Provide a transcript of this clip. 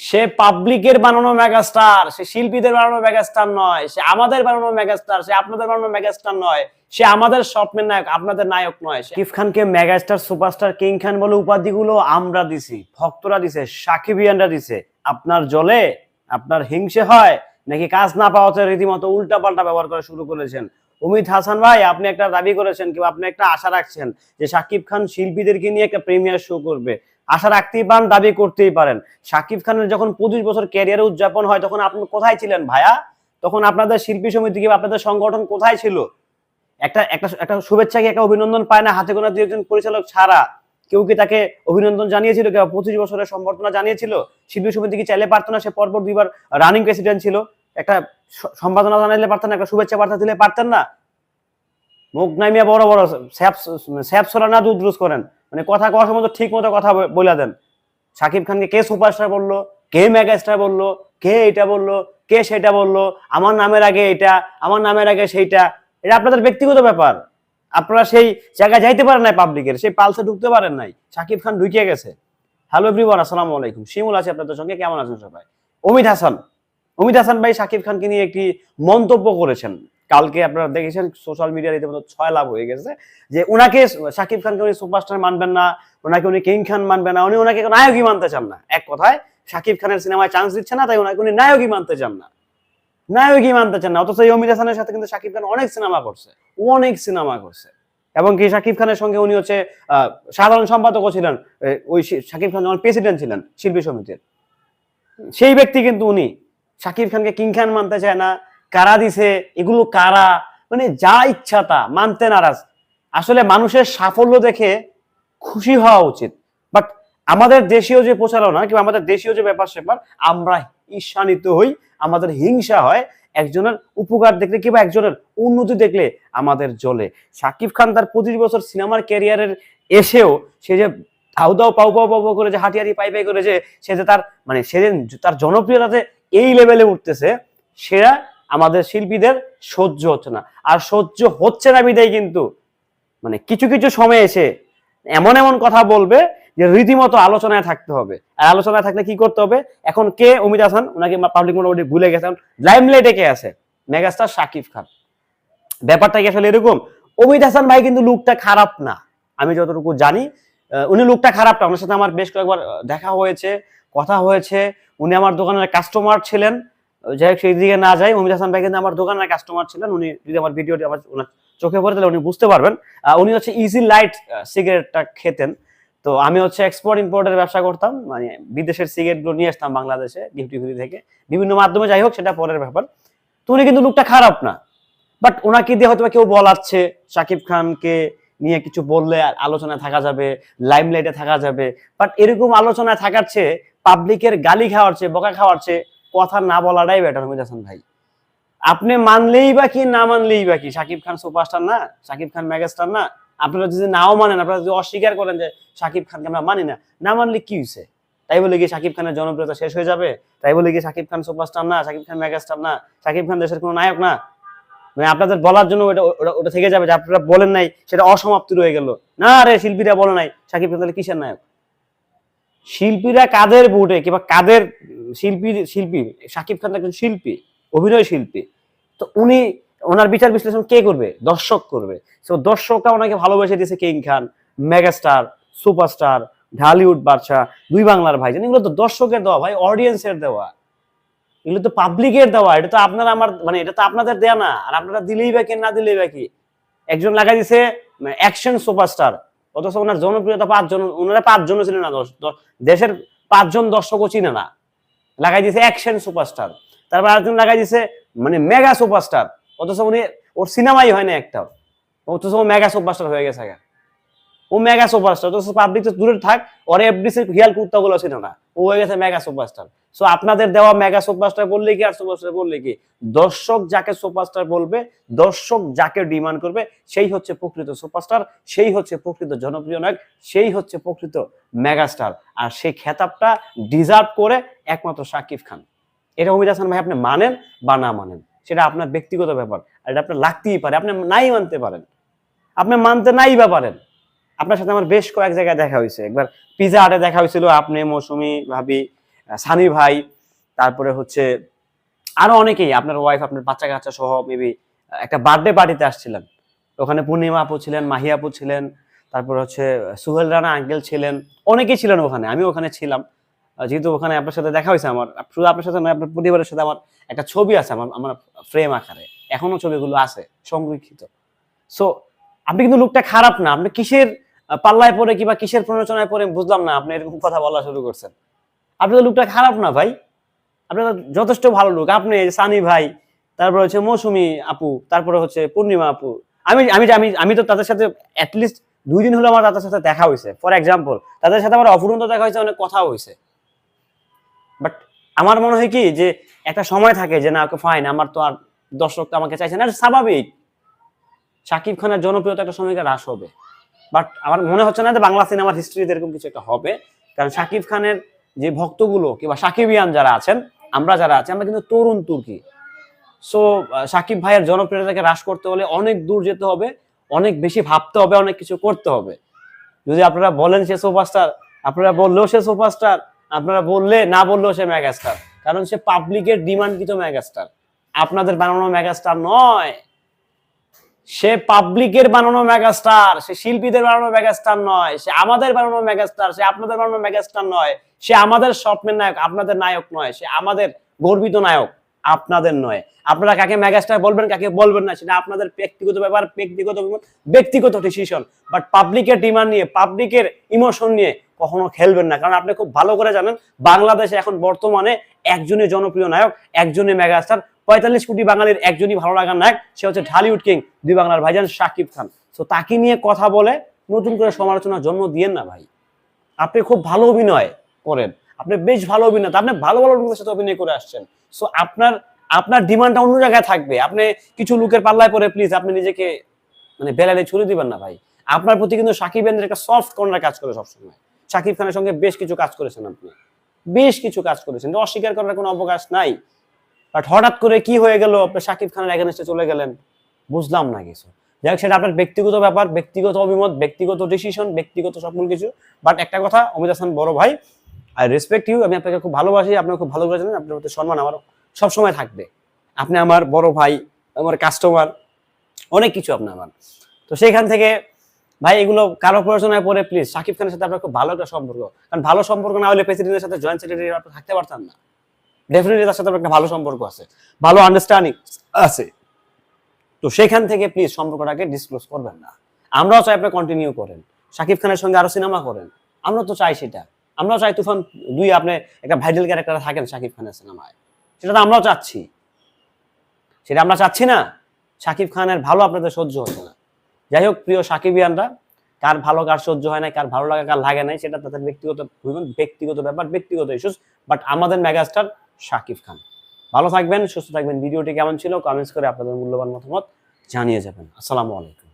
সে পাবলিকের বানানো মেগাস্টার সে শিল্পীদের বানানো মেগাস্টার নয়, সে আমাদের বানানো মেগাস্টার সে আপনাদের বানানো মেগাস্টার নয়, সে আমাদের স্বপ্নের নায়ক, আপনাদের নায়ক নয় শাকিব খানকে মেগাস্টার সুপারস্টার কিং খান বলে উপাধিগুলো আমরা দিছি, ভক্তরা দিছে সাকিবিয়ানরা দিছে। আপনার জলে আপনার হিংসে হয়, নাকি কাজ না পাওয়াতে রীতিমতো উল্টা পাল্টা ব্যবহার করা শুরু করেছেন? অমিত হাসান ভাই, আপনি একটা দাবি করেছেন কিংবা আপনি একটা আশা রাখছেন যে সাকিব খান শিল্পীদেরকে নিয়ে একটা প্রিমিয়ার শো করবে। আশা রাখতেই পারেন, দাবি করতেই পারেন। শাকিব খানের যখন পঁচিশ বছর ক্যারিয়ারে উদযাপন হয়, তখন আপনি কোথায় ছিলেন ভাইয়া? তখন আপনাদের শিল্পী সমিতি কিংবা আপনাদের সংগঠন কোথায় ছিল? একটা একটা একটা শুভেচ্ছা কি, একটা অভিনন্দন পায় না? হাতে গোনা দু একজন পরিচালক ছাড়া কেউ কি তাকে অভিনন্দন জানিয়েছিল? কেউ পঁচিশ বছরের সম্বর্ধনা জানিয়েছিল? শিল্পী সমিতি কি চাইলে পারতো না? সে পরপর দুইবার রানিং প্রেসিডেন্ট ছিল। একটা স- সম্পাদনা জানাইলে পারতেন না? একটা শুভেচ্ছা বার্তা দিলে পারতেন না? মুখ নামিয়া বড় বড় স্যাপ স্যাপ সরা না দুধ করেন। মানে কথা কওয়ার সময় ঠিক মতো কথা বলে দেন। শাকিব খানকে কে সুপারস্টার বলল? কে মেগাস্টার বলল? কে এটা বলল? কে সেটা বলল? আমার নামের আগে এটা আমার নামের আগে সেইটা, এটা আপনাদের ব্যক্তিগত ব্যাপার। আপনারা সেই জায়গায় যাইতে পারেন নাই পাবলিকের সেই পালসে ঢুকতে পারেন নাই। শাকিব খান ঢুকিয়ে গেছে। হ্যালো এভরিওয়ান আসসালামু আলাইকুম। শিমুল আছে আপনাদের সঙ্গে, কেমন আছেন সবাই? অমিত হাসান। অমিত হাসান ভাই শাকিব খানকে নিয়ে একটি মন্তব্য করেছেন। কালকে আপনারা দেখেছেন সোশ্যাল মিডিয়ার রীতিমতো ছয় লাভ হয়ে গেছে। যে উনাকে শাকিব খানকে উনি সুপারস্টার মানবেন না ওনাকে উনি কিং খান মানবেন না, উনি ওনাকে নায়কই মানতে চান না। এক কথায়, শাকিব খানের সিনেমায় চান্স দিচ্ছে না, তাই ওনাকে উনি নায়কই মানতে চান না। নায়কই মানতে চান না, অথচ অমিত হাসানের সাথে কিন্তু শাকিব খান অনেক সিনেমা করছে, অনেক সিনেমা করছে। এবং কি শাকিব খানের সঙ্গে উনি হচ্ছে সাধারণ সম্পাদকও ছিলেন ওই শাকিব খান যখন প্রেসিডেন্ট ছিলেন শিল্পী সমিতির। সেই ব্যক্তি কিন্তু উনি। শাকিব খানকে কিং খান মানতে চায় না কারা দিছে, এগুলো কারা? মানে যা ইচ্ছা তা, মানতে নারাজ। আসলে মানুষের সাফল্য দেখে খুশি হওয়া উচিত। বাট আমাদের দেশীয় যে প্রচারণা, কিংবা আমাদের দেশীয় যে ব্যাপার স্যাপার, আমরা ঈর্ষান্বিত হই, আমাদের হিংসা হয়, একজনের উপকার দেখলে কিংবা একজনের উন্নতি দেখলে আমাদের জ্বলে। শাকিব খান তার পঁচিশ বছর সিনেমার ক্যারিয়ারের এসেও সে যে ধাউ দাও পাউ পাউ পাউ করে যে হাঁটি হাঁটি পাই পাই করে যে, সে যে তার মানে সে যে তার জনপ্রিয়তাতে এই লেভেলে উঠতেছে, সেটা আমাদের শিল্পীদের সহ্য হচ্ছে না। আর সহ্য হচ্ছে না বিদায় কিন্তু মানে কিছু কিছু সময় এসে এমন এমন কথা বলবে যে রীতিমতো আলোচনায় থাকতে হবে। আর আলোচনায় থাকলে কি করতে হবে? এখন কে অমিত হাসান? ওনাকে পাবলিক মোটামুটি ভুলে গেছেন লাইমলাইটে কে আছে? মেগাস্টার শাকিব খান। ব্যাপারটা কি আসলে এরকম? অমিত হাসান ভাই কিন্তু লুকটা খারাপ না। আমি যতটুকু জানি উনি লুকটা খারাপ না। ওনার সাথে আমার বেশ কয়েকবার দেখা হয়েছে, কথা হয়েছে। উনি আমার দোকানের কাস্টমার ছিলেন। যাই হোক, সেই দিকে না যাই, অমিত হাসান ভাই কিন্তু আমার দোকানের কাস্টমার ছিলেন, উনি যদি আমার ভিডিওটি আমার ওনার চোখে পড়ে, তাহলে উনি বুঝতে পারবেন। উনি হচ্ছে ইজি লাইট সিগারেটটা খেতেন। তো আমি হচ্ছে এক্সপোর্ট ইম্পোর্টের ব্যবসা করতাম মানে বিদেশের সিগারেটগুলো নিয়ে আসতাম বাংলাদেশে ডিউটি ফ্রি থেকে। বিভিন্ন মাধ্যমে যাই হোক, সেটা পরের ব্যাপার। তো উনি কিন্তু লুকটা খারাপ না। বাট ওনাকে দিয়ে হয়তো কেউ বলাচ্ছে শাকিব খানকে নিয়ে কিছু বললে আলোচনায় থাকা যাবে লাইমলাইটে থাকা যাবে। বাট এরকম আলোচনায় থাকার চেয়ে পাবলিকের গালি খাওয়ার চেয়ে, বকা খাওয়ার চেয়ে কথা না বলাটাই বেটার হয়ে যাচ্ছেন ভাই? আপনি মানলেই বা কি, না মানলেই বা কি? শাকিব খান সুপারস্টার না শাকিব খান মেগাস্টার না, আপনারা যদি নাও মানেন, আপনারা যদি অস্বীকার করেন যে সাকিব খানকে আমরা মানি না না মানলে কি হয়েছে তাই বলে কি শাকিব খানের জনপ্রিয়তা শেষ হয়ে যাবে? তাই বলে কি শাকিব খান সুপারস্টার না শাকিব খান মেগাস্টার না শাকিব খান দেশের কোনো নায়ক না? মানে আপনাদের বলার জন্য ওটা ওটা- থেকে যাবে, যে আপনারা বলেন নাই, সেটা অসমাপ্তি রয়ে গেল। না রে, শিল্পীরা বলে নাই শাকিব খান তাহলে কিসের নায়ক? শিল্পীরা কাদের বুটে কিংবা কাদের শিল্পী শিল্পী শাকিব খান একজন শিল্পী, অভিনয় শিল্পী, তো উনি, ওনার বিচার বিশ্লেষণ কে করবে? দর্শক করবে। তো দর্শকরা ওনাকে ভালোবেসে দিয়েছে king Khan, megastar, superstar, Dhallywood বাদশা দুই বাংলার ভাই এগুলো তো দর্শকের দেওয়া ভাই অডিয়েন্সের দেওয়া। এগুলো তো পাবলিকের দেওয়া। এটা তো আপনার আমার মানে এটা তো আপনাদের দেয়া না। আর আপনারা দিলেই বা কি, না দিলেই বা কি? একজন লাগাই দিছে অ্যাকশন সুপারস্টার অথচ ওনার জনপ্রিয়তা পাঁচজন, ওনারা পাঁচজন ছিলেন না, দশ- দশ- দেশের পাঁচজন দর্শকও চিনে না। লাগাই দিয়েছে অ্যাকশন সুপারস্টার তারপর আরেকজন লাগাই দিয়েছে মানে মেগা সুপারস্টার অথচ উনি, ওর সিনেমাই হয় না একটা। অথচ ও মেগা সুপারস্টার হয়ে গেছে। ও মেগা সুপারস্টার তো পাবলিক তো দূরে থাক, ওর এফডিসি হিয়াল কুত্তাগুলো ছিল না। ও হয়ে গেছে মেগা সুপারস্টার সো আপনাদের দেওয়া মেগা সুপারস্টার বললে কি, আর সুপারস্টার বললে কি? দর্শক যাকে সুপারস্টার বলবে, দর্শক যাকে ডিমান্ড করবে, সেই হচ্ছে প্রকৃত সুপারস্টার সেই হচ্ছে প্রকৃত জনপ্রিয় নায়ক, সেই হচ্ছে প্রকৃত মেগাস্টার আর সেই খেতাবটা ডিজার্ভ করে একমাত্র শাকিব খান। এটা অমিত হাসান ভাই আপনি মানেন বা না মানেন, সেটা আপনার ব্যক্তিগত ব্যাপার। আর এটা আপনার লাগতেই পারে, আপনি নাই মানতে পারেন। আপনি মানতে নাই বা পারেন। আপনার সাথে আমার বেশ কয়েক জায়গায় দেখা হয়েছে। একবার পিজা হাটে দেখা হয়েছিল আপনি, মৌসুমি ভাবি সানি ভাই, তারপরে হচ্ছে আরও অনেকেই, আপনার ওয়াইফ আপনার বাচ্চা কাচ্চা সহ মেবি একটা বার্থডে পার্টিতে আসছিলেন। ওখানে পূর্ণিমা আপু ছিলেন, মাহি আপু ছিলেন, তারপর হচ্ছে সুহেল রানা আঙ্কেল ছিলেন, অনেকেই ছিলেন ওখানে আমি ওখানে ছিলাম। যেহেতু ওখানে আপনার সাথে দেখা হয়েছে আমার, শুধু আপনার সাথে নয়, আপনার পরিবারের সাথে আমার একটা ছবি আছে, আমার আমার ফ্রেম আকারে। এখনও ছবিগুলো আছে, সংরক্ষিত। সো আপনি কিন্তু লোকটা খারাপ না। আপনি কিসের পাল্লায় পড়ে কিংবা কিসের প্ররোচনায় পড়ে বুঝলাম না, আপনি এরকম কথা বলা শুরু করছেন। আপনি তো লোকটা খারাপ না ভাই। আপনি তো যথেষ্ট ভালো লোক। আপনি সানি ভাই, তারপর হচ্ছে মৌসুমি আপু, তারপরে হচ্ছে পূর্ণিমা আপু। আমি আমি আমি আমি তো তাদের সাথে অ্যাটলিস্ট দুই দিন হলো আমার তাদের সাথে দেখা হয়েছে। ফর এক্সাম্পল তাদের সাথে আমার অফুরন্ত দেখা হয়েছে, অনেক কথা হয়েছে। বাট আমার মনে হয় কি যে একটা সময় থাকে যে না ফাইন আমার তো আর দর্শক তো আমাকে চাইছে না। স্বাভাবিক। শাকিব খানের জনপ্রিয়তা একটা সময় হ্রাস হবে। বাট আমার মনে হচ্ছে না যে বাংলা সিনেমার হিস্ট্রিতে এরকম কিছু একটা হবে। কারণ শাকিব খানের যে ভক্তগুলো কিংবা সাকিবিয়ান যারা আছেন, আমরা যারা আছি, আমরা কিন্তু তরুণ তুর্কি। সো সাকিব ভাইয়ের জনপ্রিয়তাকে হ্রাস করতে হলে অনেক দূর যেতে হবে, অনেক বেশি ভাবতে হবে, অনেক কিছু করতে হবে। যদি আপনারা বলেন সে সুপারস্টার আপনারা বললেও সে সুপারস্টার আপনারা বললে না বললেও সে মেগাস্টার কারণ সে পাবলিকের ডিমান্ড ডিমান্ডকৃত মেগাস্টার আপনাদের বানানো মেগাস্টার নয়। সে পাবলিকের বানানো মেগাস্টার সে শিল্পীদের বানানো মেগাস্টার নয়, সে আমাদের বানানো মেগাস্টার সে আপনাদের বানানো মেগাস্টার নয়, সে আমাদের স্বপ্নের নায়ক, আপনাদের নায়ক নয়, সে আমাদের গর্বিত নায়ক আপনাদের নয়। আপনারা কাকে মেগাস্টার বলবেন, কাকে বলবেন না, সেটা আপনাদের ব্যক্তিগত ব্যাপার, ব্যক্তিগত ব্যক্তিগত ডিসিশন বাট পাবলিকের ডিমান্ড নিয়ে পাবলিকের ইমোশন নিয়ে কখনো খেলবেন না। কারণ আপনি খুব ভালো করে জানেন, বাংলাদেশে এখন বর্তমানে একজনই জনপ্রিয় নায়ক, একজনই মেগাস্টার পঁয়তাল্লিশ কোটি বাঙালির একজনই ভালো লাগার নায়ক, সে হচ্ছে ঢালিউড কিং, দুই বাংলার ভাইজান শাকিব খান। তো তাকে নিয়ে কথা বলে নতুন করে সমালোচনার জন্ম দিয়েন না ভাই। আপনি খুব ভালো অভিনয় করেন। আপনি বেশ ভালো অভিনয় আপনি ভালো ভালো লোকের সাথে অভিনয় করে আসছেন। সো আপনার আপনার ডিমান্ডটা অন্য জায়গায় থাকবে। আপনি কিছু লোকের পাল্লায় পরে প্লিজ আপনি নিজেকে মানে বেলালে ছুড়ে দিবেন না ভাই। আপনার প্রতি কিন্তু সাকিব এন্দ্রের একটা সফট কর্নার কাজ করে সবসময়। সাকিব খানের সঙ্গে বেশ কিছু কাজ করেছেন আপনি। বেশ কিছু কাজ করেছেন। অস্বীকার করার কোনো অবকাশ নাই। বাট হঠাৎ করে কি হয়ে গেল? আপনি সাকিব খানের এগেনস্টে চলে গেলেন। বুঝলাম না কিছু। যাই হোক, সেটা আপনার ব্যক্তিগত ব্যাপার, ব্যক্তিগত অভিমত, ব্যক্তিগত ডিসিশন ব্যক্তিগত সকল কিছু। বাট একটা কথা, অমিত হাসান বড় ভাই আই রেসপেক্ট ইউ আমি আপনাকে খুব ভালোবাসি আপনাকে খুব ভালো করে জানেন, আপনার প্রতি সম্মান আমার সবসময় থাকবে। আপনি আমার বড় ভাই, আমার কাস্টমার অনেক কিছু আপনি আমার। তো সেখান থেকে, ভাই, এগুলো কারও প্রয়োজনায় পরে প্লিজ সাকিব খানের সাথে আপনার খুব ভালো একটা সম্পর্ক। কারণ ভালো সম্পর্ক না হলে প্রেসিডেন্টের সাথে জয়েন্ট সেক্রেটারি আপনি থাকতে পারতেন না। ডেফিনেটলি তার সাথে একটা ভালো সম্পর্ক আছে, ভালো আন্ডারস্ট্যান্ডিং আছে। তো সেখান থেকে প্লিজ সম্পর্কটাকে ডিসক্লোজ করবেন না। আমরাও চাই আপনি কন্টিনিউ করেন। সাকিব খানের সঙ্গে আরও সিনেমা করেন। আমরা তো চাই সেটা। আমরাও চাই তুফান দুই আপনি একটা ভাইটাল ক্যারেক্টার থাকেন সাকিব খানের সিনেমায় সেটা তো আমরাও চাচ্ছি। সেটা আমরা চাচ্ছি না। সাকিব খানের ভালো আপনাদের সহ্য হচ্ছে না। যাই হোক, প্রিয় সাকিবিয়ানরা কার ভালো কার সহ্য হয় না কার ভালো লাগে, কার লাগে নাই, সেটা তাদের ব্যক্তিগত ব্যক্তিগত ব্যাপার, ব্যক্তিগত ইস্যুস বাট আমাদের মেগাস্টার সাকিব খান। ভালো থাকবেন, সুস্থ থাকবেন। ভিডিওটি কেমন ছিল কমেন্টস করে আপনাদের মূল্যবান মতামত জানিয়ে যাবেন। আসসালামু আলাইকুম।